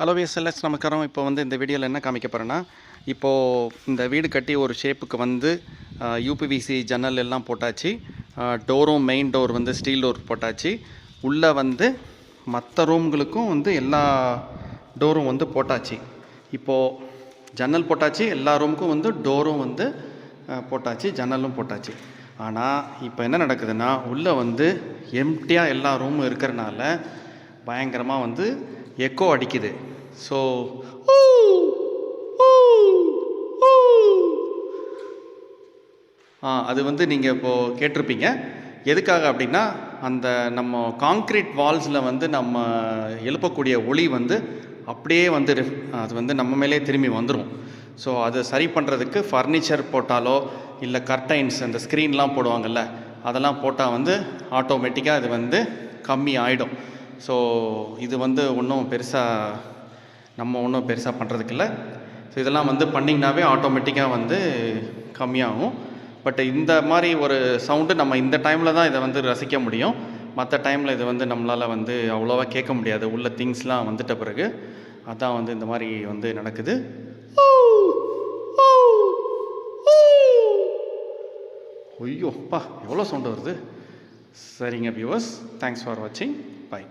Hello விஎஸ்எல்எஸ் நமக்காரம் இப்போ வந்து இந்த வீடியோவில் என்ன காமிக்க போகிறேன்னா இப்போது இந்த வீடு கட்டி ஒரு ஷேப்புக்கு வந்து யூபிவிசி ஜன்னல் எல்லாம் போட்டாச்சு. டோரும் மெயின் டோர் வந்து ஸ்டீல் டோர் போட்டாச்சு. உள்ளே வந்து மற்ற ரூம்களுக்கும் வந்து எல்லா டோரும் வந்து போட்டாச்சு. இப்போது ஜன்னல் போட்டாச்சு எல்லா ரூமுக்கும் வந்து டோரும் வந்து போட்டாச்சு ஜன்னலும் போட்டாச்சு. ஆனால் இப்போ என்ன நடக்குதுன்னா உள்ளே வந்து எம்டியாக எல்லா ரூமும் இருக்கிறனால பயங்கரமாக வந்து எக்கோ அடிக்குது. ஸோ ஆ அது வந்து நீங்கள் இப்போது கேட்டிருப்பீங்க. எதுக்காக அப்படின்னா அந்த நம்ம காங்க்ரீட் வால்ஸில் வந்து நம்ம எழுப்பக்கூடிய ஒளி வந்து அப்படியே வந்து அது வந்து நம்ம மேலே திரும்பி வந்துடும் ஸோ அதை சரி பண்ணுறதுக்கு ஃபர்னிச்சர் போட்டாலோ இல்லை கர்டைன்ஸ் அந்த ஸ்க்ரீன்லாம் போடுவாங்கள்ல அதெல்லாம் போட்டால் வந்து ஆட்டோமேட்டிக்காக அது வந்து கம்மி ஆகிடும் ஸோ இது வந்து ஒன்றும் பெருசாக நம்ம ஒன்றும் பெருசாக பண்ணுறதுக்கு இல்லை ஸோ இதெல்லாம் வந்து பண்ணிங்கனாவே ஆட்டோமேட்டிக்காக வந்து கம்மியாகும். பட் இந்த மாதிரி ஒரு சவுண்டு நம்ம இந்த டைமில் தான் இதை வந்து ரசிக்க முடியும். மற்ற டைமில் இது வந்து நம்மளால் வந்து அவ்வளோவா கேட்க முடியாது. உள்ள திங்ஸ்லாம் வந்துட்ட பிறகு அதான் வந்து இந்த மாதிரி வந்து நடக்குது. ஐயோ அப்பா எவ்வளோ சவுண்டு வருது? சரிங்க வியூவர்ஸ் தேங்க்ஸ் ஃபார் வாட்சிங் பை